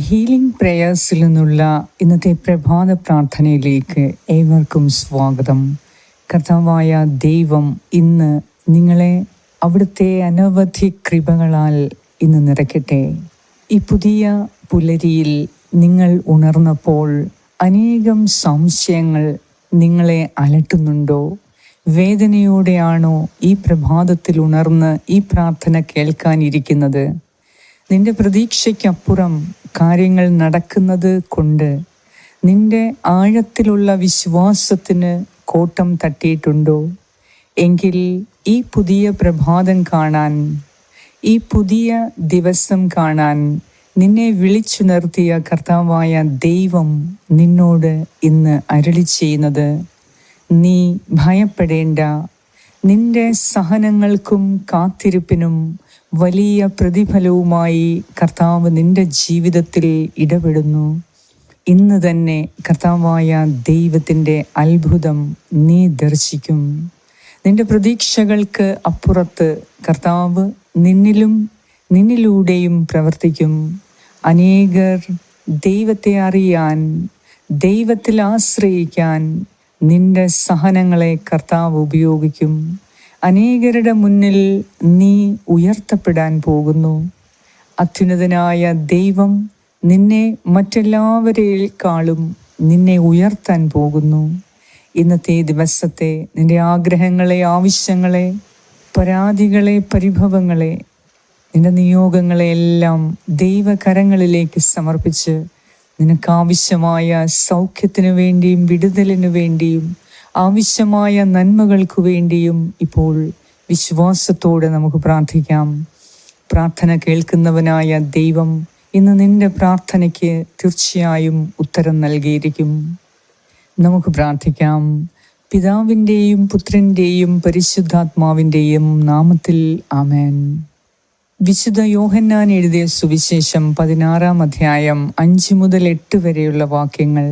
Healing പ്രേയേഴ്സിൽ നിന്നുള്ള ഇന്നത്തെ പ്രഭാത പ്രാർത്ഥനയിലേക്ക് ഏവർക്കും സ്വാഗതം. കർത്താവായ ദൈവം ഇന്ന് നിങ്ങളെ അവിടുത്തെ അനവധി കൃപകളാൽ ഇന്ന് നിറയ്ക്കട്ടെ. ഈ പുതിയ പുലരിയിൽ നിങ്ങൾ ഉണർന്നപ്പോൾ അനേകം സംശയങ്ങൾ നിങ്ങളെ അലട്ടുന്നുണ്ടോ? വേദനയോടെയാണോ ഈ പ്രഭാതത്തിൽ ഉണർന്ന് ഈ പ്രാർത്ഥന കേൾക്കാനിരിക്കുന്നത്? നിന്റെ പ്രതീക്ഷയ്ക്കപ്പുറം കാര്യങ്ങൾ നടക്കുന്നത് കൊണ്ട് നിന്റെ ആഴത്തിലുള്ള വിശ്വാസത്തിന് കോട്ടം തട്ടിയിട്ടുണ്ടോ? എങ്കിൽ ഈ പുതിയ പ്രഭാതം കാണാൻ ഈ പുതിയ ദിവസം കാണാൻ നിന്നെ വിളിച്ചു നിർത്തിയ കർത്താവായ ദൈവം നിന്നോട് ഇന്ന് അരളി ചെയ്യുന്നത്. നീ ഭയപ്പെടേണ്ട നിന്റെ സഹനങ്ങൾക്കും കാത്തിരിപ്പിനും വലിയ പ്രതിഫലവുമായി കർത്താവ് നിന്റെ ജീവിതത്തിൽ ഇടപെടുന്നു. ഇന്ന് തന്നെ കർത്താവായ ദൈവത്തിന്റെ അത്ഭുതം നീ ദർശിക്കും. നിന്റെ പ്രതീക്ഷകൾക്ക് അപ്പുറത്ത് കർത്താവ് നിന്നിലും നിന്നിലൂടെയും പ്രവർത്തിക്കും. അനേകർ ദൈവത്തെ അറിയാൻ ദൈവത്തിൽ ആശ്രയിക്കാൻ നിന്റെ സഹനങ്ങളെ കർത്താവ് ഉപയോഗിക്കും. അനേകരുടെ മുന്നിൽ നീ ഉയർത്തപ്പെടാൻ പോകുന്നു. അത്യുന്നതനായ ദൈവം നിന്നെ മറ്റെല്ലാവരേക്കാളും നിന്നെ ഉയർത്താൻ പോകുന്നു. ഇന്നത്തെ ദിവസത്തെ നിന്റെ ആഗ്രഹങ്ങളെ ആവശ്യങ്ങളെ പരാതികളെ പരിഭവങ്ങളെ നിന്റെ നിയോഗങ്ങളെ എല്ലാം ദൈവകരങ്ങളിലേക്ക് സമർപ്പിച്ച് നിനക്കാവശ്യമായ സൗഖ്യത്തിനു വേണ്ടിയും വിടുതലിനു വേണ്ടിയും ആവശ്യമായ നന്മകൾക്കു വേണ്ടിയും ഇപ്പോൾ വിശ്വാസത്തോടെ നമുക്ക് പ്രാർത്ഥിക്കാം. പ്രാർത്ഥന കേൾക്കുന്നവനായ ദൈവം ഇന്ന് നിന്റെ പ്രാർത്ഥനയ്ക്ക് തീർച്ചയായും ഉത്തരം നൽകിയിരിക്കും. നമുക്ക് പ്രാർത്ഥിക്കാം. പിതാവിന്റെയും പുത്രന്റെയും പരിശുദ്ധാത്മാവിന്റെയും നാമത്തിൽ ആമേൻ. വിശുദ്ധ യോഹന്നാൻ എഴുതിയ സുവിശേഷം പതിനാറാം അധ്യായം അഞ്ച് മുതൽ എട്ട് വരെയുള്ള വാക്യങ്ങൾ.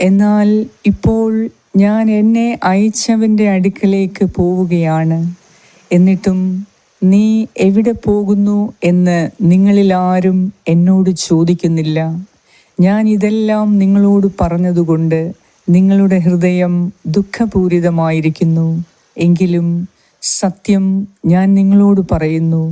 എന്നാൽ ഇപ്പോൾ ഞാൻ എന്നെ അയച്ചവന്റെ അടുക്കലേക്ക് പോവുകയാണ്. എന്നിട്ടും നീ എവിടെ പോകുന്നു എന്ന് നിങ്ങളിൽ ആരും എന്നോട് ചോദിക്കുന്നില്ല. ഞാൻ ഇതെല്ലാം നിങ്ങളോട് പറഞ്ഞതുകൊണ്ട് നിങ്ങളുടെ ഹൃദയം ദുഃഖപൂരിതമായിരിക്കുന്നു. എങ്കിലും സത്യം ഞാൻ നിങ്ങളോട് പറയുന്നു.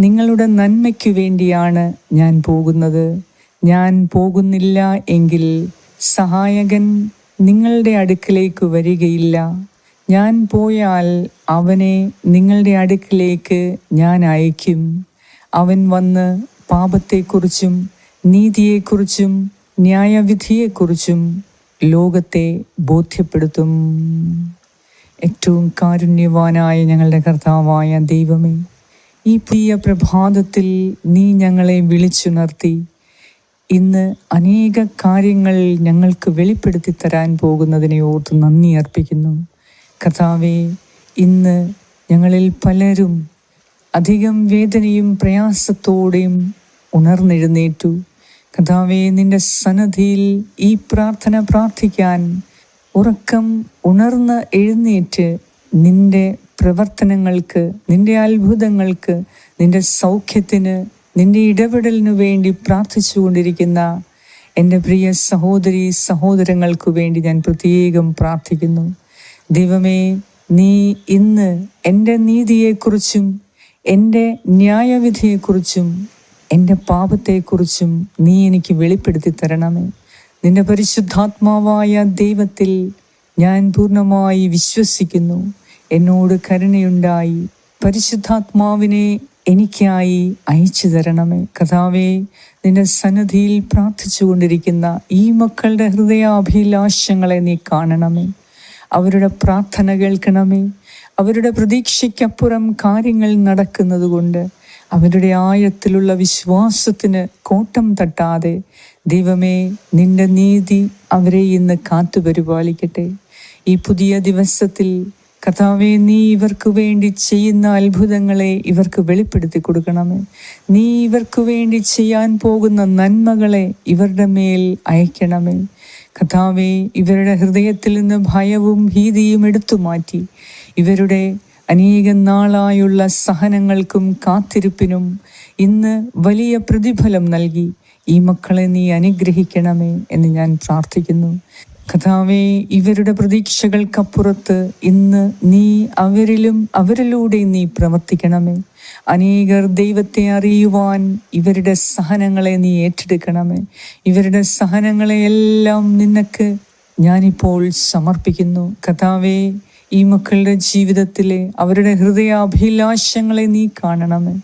നിങ്ങളുടെ നന്മയ്ക്കു വേണ്ടിയാണ് ഞാൻ പോകുന്നത്. ഞാൻ പോകുന്നില്ല എങ്കിൽ സഹായകൻ നിങ്ങളുടെ അടുക്കിലേക്ക് വരികയില്ല. ഞാൻ പോയാൽ അവനെ നിങ്ങളുടെ അടുക്കിലേക്ക് ഞാൻ അയക്കും അവൻ വന്ന് പാപത്തെക്കുറിച്ചും നീതിയെക്കുറിച്ചും ന്യായവിധിയെക്കുറിച്ചും ലോകത്തെ ബോധ്യപ്പെടുത്തും. ഏറ്റവും കാരുണ്യവാനായ ഞങ്ങളുടെ കർത്താവായ ദൈവമേ ഈ പ്രിയ പ്രഭാതത്തിൽ നീ ഞങ്ങളെ വിളിച്ചുണർത്തി ഇന്ന് അനേക കാര്യങ്ങൾ ഞങ്ങൾക്ക് വെളിപ്പെടുത്തി തരാൻ പോകുന്നതിനെ ഓർത്ത് നന്ദി അർപ്പിക്കുന്നു. കർത്താവെ ഇന്ന് ഞങ്ങളിൽ പലരും അധികം വേദനയും പ്രയാസത്തോടെയും ഉണർന്നെഴുന്നേറ്റു. കർത്താവെ നിന്റെ സന്നദ്ധിയിൽ ഈ പ്രാർത്ഥന പ്രാർത്ഥിക്കാൻ ഉറക്കം ഉണർന്ന് എഴുന്നേറ്റ് നിന്റെ പ്രവർത്തനങ്ങൾക്ക് നിന്റെ അത്ഭുതങ്ങൾക്ക് നിന്റെ സൗഖ്യത്തിന് നിന്റെ ഇടപെടലിനു വേണ്ടി പ്രാർത്ഥിച്ചു കൊണ്ടിരിക്കുന്ന എന്റെ പ്രിയ സഹോദരി സഹോദരങ്ങൾക്ക് വേണ്ടി ഞാൻ പ്രത്യേകം പ്രാർത്ഥിക്കുന്നു. ദൈവമേ നീ ഇന്ന് എന്റെ നീതിയെക്കുറിച്ചും എന്റെ ന്യായവിധിയെക്കുറിച്ചും എന്റെ പാപത്തെക്കുറിച്ചും നീ എനിക്ക് വെളിപ്പെടുത്തി തരണമേ. നിന്റെ പരിശുദ്ധാത്മാവായ ദൈവത്തിൽ ഞാൻ പൂർണമായി വിശ്വസിക്കുന്നു. എന്നോട് കരുണയുണ്ടായി. പരിശുദ്ധാത്മാവിനെ എനിക്കായി അയച്ചു തരണമേ. കഥാവേ നിന്റെ സന്നദ്ധിയിൽ പ്രാർത്ഥിച്ചു കൊണ്ടിരിക്കുന്ന ഈ മക്കളുടെ ഹൃദയാഭിലാഷങ്ങളെ നീ കാണണമേ. അവരുടെ പ്രാർത്ഥന കേൾക്കണമേ. അവരുടെ പ്രതീക്ഷയ്ക്കപ്പുറം കാര്യങ്ങൾ നടക്കുന്നത് കൊണ്ട് അവരുടെ ആഴത്തിലുള്ള വിശ്വാസത്തിന് കോട്ടം തട്ടാതെ ദൈവമേ നിന്റെ നീതി അവരെ ഇന്ന് കാത്തുപരിപാലിക്കട്ടെ. ഈ പുതിയ ദിവസത്തിൽ കഥാവെ നീ ഇവർക്ക് വേണ്ടി ചെയ്യുന്ന അത്ഭുതങ്ങളെ ഇവർക്ക് വെളിപ്പെടുത്തി കൊടുക്കണമേ. നീ ഇവർക്ക് വേണ്ടി ചെയ്യാൻ പോകുന്ന നന്മകളെ ഇവരുടെ മേൽ അയക്കണമേ. കഥാവെ ഇവരുടെ ഹൃദയത്തിൽ നിന്ന് ഭയവും ഭീതിയും എടുത്തു മാറ്റി. ഇവരുടെ അനേകം നാളായുള്ള സഹനങ്ങൾക്കും കാത്തിരിപ്പിനും ഇന്ന് വലിയ പ്രതിഫലം നൽകി. ഈ മക്കളെ നീ അനുഗ്രഹിക്കണമേ എന്ന് ഞാൻ പ്രാർത്ഥിക്കുന്നു. കഥാവേ ഇവരുടെ പ്രതീക്ഷകൾക്കപ്പുറത്ത് ഇന്ന് നീ അവരിലും അവരിലൂടെ നീ പ്രവർത്തിക്കണമേ. അനേകർ ദൈവത്തെ അറിയുവാൻ ഇവരുടെ സഹനങ്ങളെ നീ ഏറ്റെടുക്കണമേ. ഇവരുടെ സഹനങ്ങളെ എല്ലാം നിനക്ക് ഞാനിപ്പോൾ സമർപ്പിക്കുന്നു. കഥാവേ ഈ മക്കളുടെ ജീവിതത്തിലെ അവരുടെ ഹൃദയാഭിലാഷങ്ങളെ നീ കാണണമേ.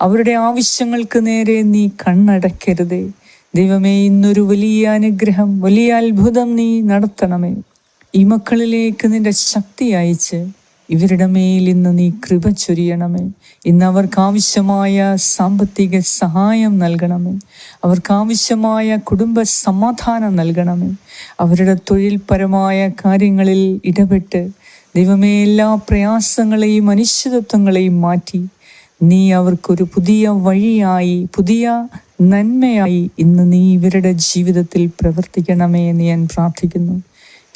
അവരുടെ ആവശ്യങ്ങൾക്ക് നേരെ നീ കണ്ണടക്കരുതേ ദൈവമേ ഇന്നൊരു വലിയ അനുഗ്രഹം വലിയ അത്ഭുതം നീ നടത്തണമേ. ഈ മക്കളിലേക്ക് നിന്റെ ശക്തി അയച്ച് ഇവരുടെ മേൽ ഇന്ന് നീ കൃപ ചൊരിയണമേ. ഇന്ന് അവർക്ക് ആവശ്യമായ സാമ്പത്തിക സഹായം നൽകണമേ. അവർക്ക് ആവശ്യമായ കുടുംബ സമാധാനം നൽകണമേ. അവരുടെ തൊഴിൽപരമായ കാര്യങ്ങളിൽ ഇടപെട്ട് ദൈവമേ എല്ലാ പ്രയാസങ്ങളെയും അനിശ്ചിതത്വങ്ങളെയും മാറ്റി നീ അവർക്കൊരു പുതിയ വഴിയായി പുതിയ നന്മയായി ഇന്ന് നീ ഇവരുടെ ജീവിതത്തിൽ പ്രവർത്തിക്കണമേ എന്ന് ഞാൻ പ്രാർത്ഥിക്കുന്നു.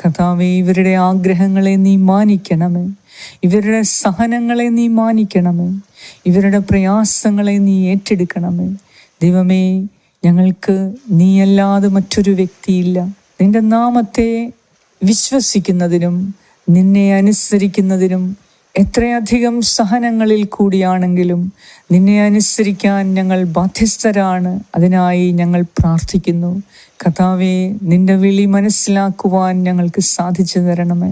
കഥാവെ ഇവരുടെ ആഗ്രഹങ്ങളെ നീ മാനിക്കണമേ. ഇവരുടെ സഹനങ്ങളെ നീ മാനിക്കണമേ. ഇവരുടെ പ്രയാസങ്ങളെ നീ ഏറ്റെടുക്കണമേ. ദൈവമേ ഞങ്ങൾക്ക് നീയല്ലാതെ മറ്റൊരു വ്യക്തിയില്ല. നിന്റെ നാമത്തെ വിശ്വസിക്കുന്നതിനും നിന്നെ അനുസരിക്കുന്നതിനും എത്രയധികം സഹനങ്ങളിൽ കൂടിയാണെങ്കിലും നിന്നെ അനുസരിക്കാൻ ഞങ്ങൾ ബാധ്യസ്ഥരാണ്. അതിനായി ഞങ്ങൾ പ്രാർത്ഥിക്കുന്നു. കഥാവെ നിന്റെ വിളി മനസ്സിലാക്കുവാൻ ഞങ്ങൾക്ക് സാധിച്ചു തരണമേ.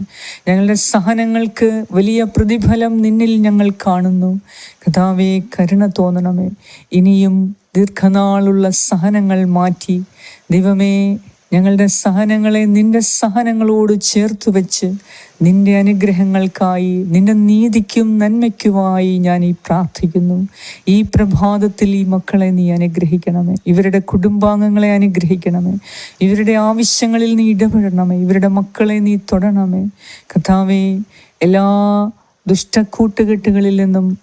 ഞങ്ങളുടെ സഹനങ്ങൾക്ക് വലിയ പ്രതിഫലം നിന്നിൽ ഞങ്ങൾ കാണുന്നു. കഥാവെ കരുണ തോന്നണമേ. ഇനിയും ദീർഘനാളുള്ള സഹനങ്ങൾ മാറ്റി ദൈവമേ ഞങ്ങളുടെ സഹനങ്ങളെ നിന്റെ സഹനങ്ങളോട് ചേർത്ത് വെച്ച് നിന്റെ അനുഗ്രഹങ്ങൾക്കായി നിന്റെ നീതിക്കും നന്മയ്ക്കുമായി ഞാൻ ഈ പ്രാർത്ഥിക്കുന്നു. ഈ പ്രഭാതത്തിൽ ഈ മക്കളെ നീ അനുഗ്രഹിക്കണമേ. ഇവരുടെ കുടുംബാംഗങ്ങളെ അനുഗ്രഹിക്കണമേ. ഇവരുടെ ആവശ്യങ്ങളിൽ നീ ഇടപെടണമേ. ഇവരുടെ മക്കളെ നീ തൊടണമേ. കഥാവേ എല്ലാ ദുഷ്ടക്കൂട്ടുകെട്ടുകളിൽ നിന്നും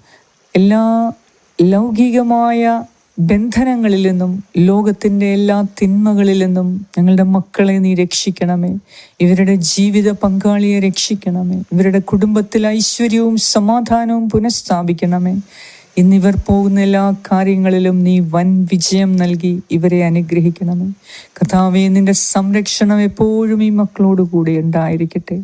എല്ലാ ലൗകികമായ ബന്ധനങ്ങളിൽ നിന്നും ലോകത്തിന്റെ എല്ലാ തിന്മകളിൽ നിന്നും ഞങ്ങളുടെ മക്കളെ നീ രക്ഷിക്കണമേ. ഇവരുടെ ജീവിത പങ്കാളിയെ രക്ഷിക്കണമേ. ഇവരുടെ കുടുംബത്തിൽ ഐശ്വര്യവും സമാധാനവും പുനഃസ്ഥാപിക്കണമേ. ഇന്നിവർ പോകുന്ന എല്ലാ കാര്യങ്ങളിലും നീ വൻ വിജയം നൽകി ഇവരെ അനുഗ്രഹിക്കണമേ. കഥാവേ നിന്റെ സംരക്ഷണം എപ്പോഴും ഈ മക്കളോട് കൂടെ ഉണ്ടായിരിക്കട്ടെ.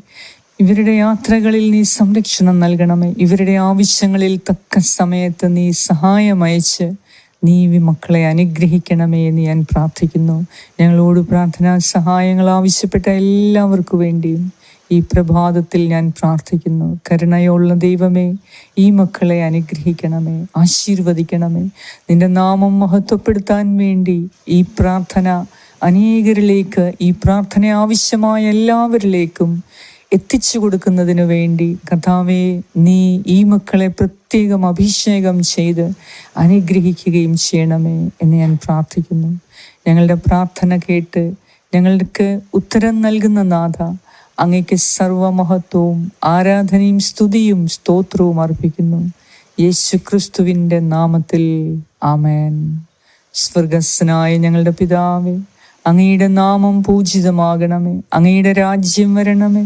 ഇവരുടെ യാത്രകളിൽ നീ സംരക്ഷണം നൽകണമേ. ഇവരുടെ ആവശ്യങ്ങളിൽ തക്ക സമയത്ത് നീ സഹായം അയച്ച് നീ മക്കളെ അനുഗ്രഹിക്കണമേ എന്ന് ഞാൻ പ്രാർത്ഥിക്കുന്നു. ഞങ്ങളോട് പ്രാർത്ഥനാ സഹായങ്ങൾ ആവശ്യപ്പെട്ട എല്ലാവർക്കു വേണ്ടിയും ഈ പ്രഭാതത്തിൽ ഞാൻ പ്രാർത്ഥിക്കുന്നു. കരുണയുള്ള ദൈവമേ ഈ മക്കളെ അനുഗ്രഹിക്കണമേ ആശീർവദിക്കണമേ. നിന്റെ നാമം മഹത്വപ്പെടുത്താൻ വേണ്ടി ഈ പ്രാർത്ഥന അനേകരിലേക്ക് ഈ പ്രാർത്ഥന ആവശ്യമായ എല്ലാവരിലേക്കും എത്തിച്ചു കൊടുക്കുന്നതിനു വേണ്ടി കഥാവെ നീ ഈ മക്കളെ പ്രത്യേകം അഭിഷേകം ചെയ്ത് അനുഗ്രഹിക്കുകയും ചെയ്യണമേ എന്ന് ഞാൻ പ്രാർത്ഥിക്കുന്നു. ഞങ്ങളുടെ പ്രാർത്ഥന കേട്ട് ഞങ്ങൾക്ക് ഉത്തരം നൽകുന്ന നാഥ അങ്ങയ്ക്ക് സർവമഹത്വവും ആരാധനയും സ്തുതിയും സ്തോത്രവും അർപ്പിക്കുന്നു. യേശു ക്രിസ്തുവിന്റെ നാമത്തിൽ ആമേൻ. സ്വർഗസ്സനായ ഞങ്ങളുടെ പിതാവേ അങ്ങയുടെ നാമം പൂജിതമാകണമേ അങ്ങയുടെ രാജ്യം വരണമേ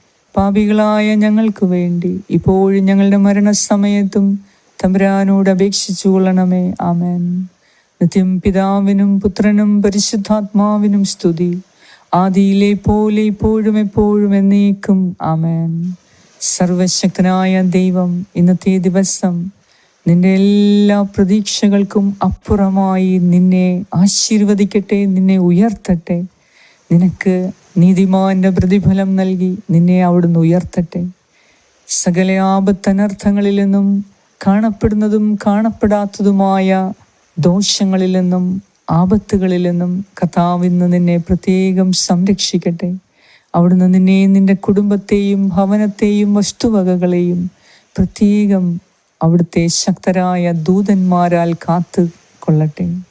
പാപികളായ ഞങ്ങൾക്ക് വേണ്ടി ഇപ്പോഴും ഞങ്ങളുടെ മരണസമയത്തും തമ്പുരാനോട് അപേക്ഷിച്ചു കൊള്ളണമേ. ആമേൻ. നിത്യം പിതാവിനും പുത്രനും പരിശുദ്ധാത്മാവിനും സ്തുതി. ആദിയിലെ പോലെ ഇപ്പോഴും എപ്പോഴും എന്നേക്കും. ആമേൻ. സർവശക്തനായ ദൈവം ഇന്നത്തെ ദിവസം നിന്റെ എല്ലാ പ്രതീക്ഷകൾക്കും അപ്പുറമായി നിന്നെ ആശീർവദിക്കട്ടെ നിന്നെ ഉയർത്തട്ടെ. നിനക്ക് നീതിമാന്റെ പ്രതിഫലം നൽകി നിന്നെ അവിടുന്ന് ഉയർത്തട്ടെ. സകല ആപത്തനർത്ഥങ്ങളിൽ നിന്നും കാണപ്പെടുന്നതും കാണപ്പെടാത്തതുമായ ദോഷങ്ങളിൽ നിന്നും ആപത്തുകളിൽ നിന്നും കഥാവിന്ന് നിന്നെ പ്രത്യേകം സംരക്ഷിക്കട്ടെ. അവിടുന്ന് നിന്നെ നിന്റെ കുടുംബത്തെയും ഭവനത്തെയും വസ്തുവകകളെയും പ്രത്യേകം അവിടുത്തെ ശക്തരായ ദൂതന്മാരാൽ കാത്തു കൊള്ളട്ടെ